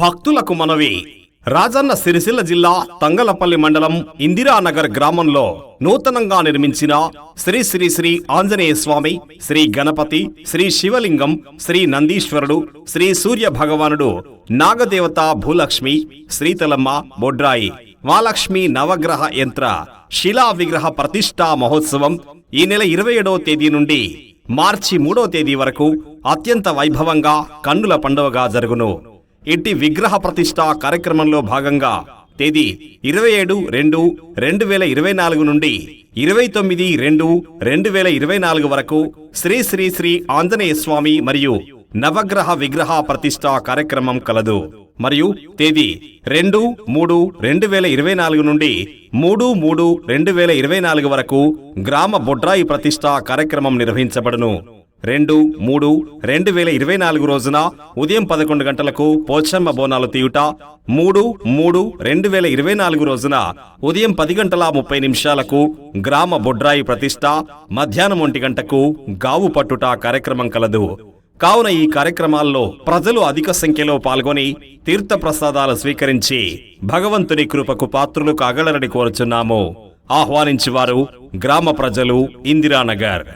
భక్తులకు మనవి. రాజన్న సిరిసిల్ల జిల్లా తంగలపల్లి మండలం ఇందిరానగర్ గ్రామంలో నూతనంగా నిర్మించిన శ్రీ శ్రీ శ్రీ ఆంజనేయ స్వామి శ్రీ గణపతి శ్రీ శివలింగం శ్రీ నందీశ్వరుడు శ్రీ సూర్య భగవానుడు నాగదేవత భూలక్ష్మి శ్రీతలమ్మ బొడ్రాయి మహాలక్ష్మి నవగ్రహ యంత్ర శిలా విగ్రహ ప్రతిష్టా మహోత్సవం ఈ నెల ఇరవై ఏడవ తేదీ నుండి మార్చి మూడో తేదీ వరకు అత్యంత వైభవంగా కన్నుల పండుగగా జరుగును. ఇంటి విగ్రహ ప్రతిష్ట కార్యక్రమంలో భాగంగా తేదీ ఇరవై ఏడు రెండు రెండు వేల ఇరవై నాలుగు నుండి ఇరవై తొమ్మిది రెండు రెండు వేల ఇరవై నాలుగు వరకు శ్రీ శ్రీ శ్రీ ఆంజనేయ స్వామి మరియు నవగ్రహ విగ్రహ ప్రతిష్ట కార్యక్రమం కలదు. మరియు తేదీ రెండు మూడు రెండు వేల ఇరవై నాలుగు నుండి మూడు మూడు రెండు వేల ఇరవై నాలుగు వరకు గ్రామ బొడ్రాయి ప్రతిష్ట కార్యక్రమం నిర్వహించబడును. రెండు మూడు రెండు వేల ఇరవై నాలుగు రోజున ఉదయం పదకొండు గంటలకు పోచమ్మ బోనాలు తీయుట మూడు మూడు రెండు వేల ఇరవై నాలుగు రోజున ఉదయం పది గంటల ముప్పై నిమిషాలకు గ్రామ బొడ్రాయి ప్రతిష్ట మధ్యాహ్నం ఒంటి గంటకు గావు పట్టుట కార్యక్రమం కలదు. కావున ఈ కార్యక్రమాల్లో ప్రజలు అధిక సంఖ్యలో పాల్గొని తీర్థ ప్రసాదాలు స్వీకరించి భగవంతుని కృపకు పాత్రులు కాగలరని కోరుచున్నాము. ఆహ్వానించి వారు గ్రామ ప్రజలు ఇందిరానగర్.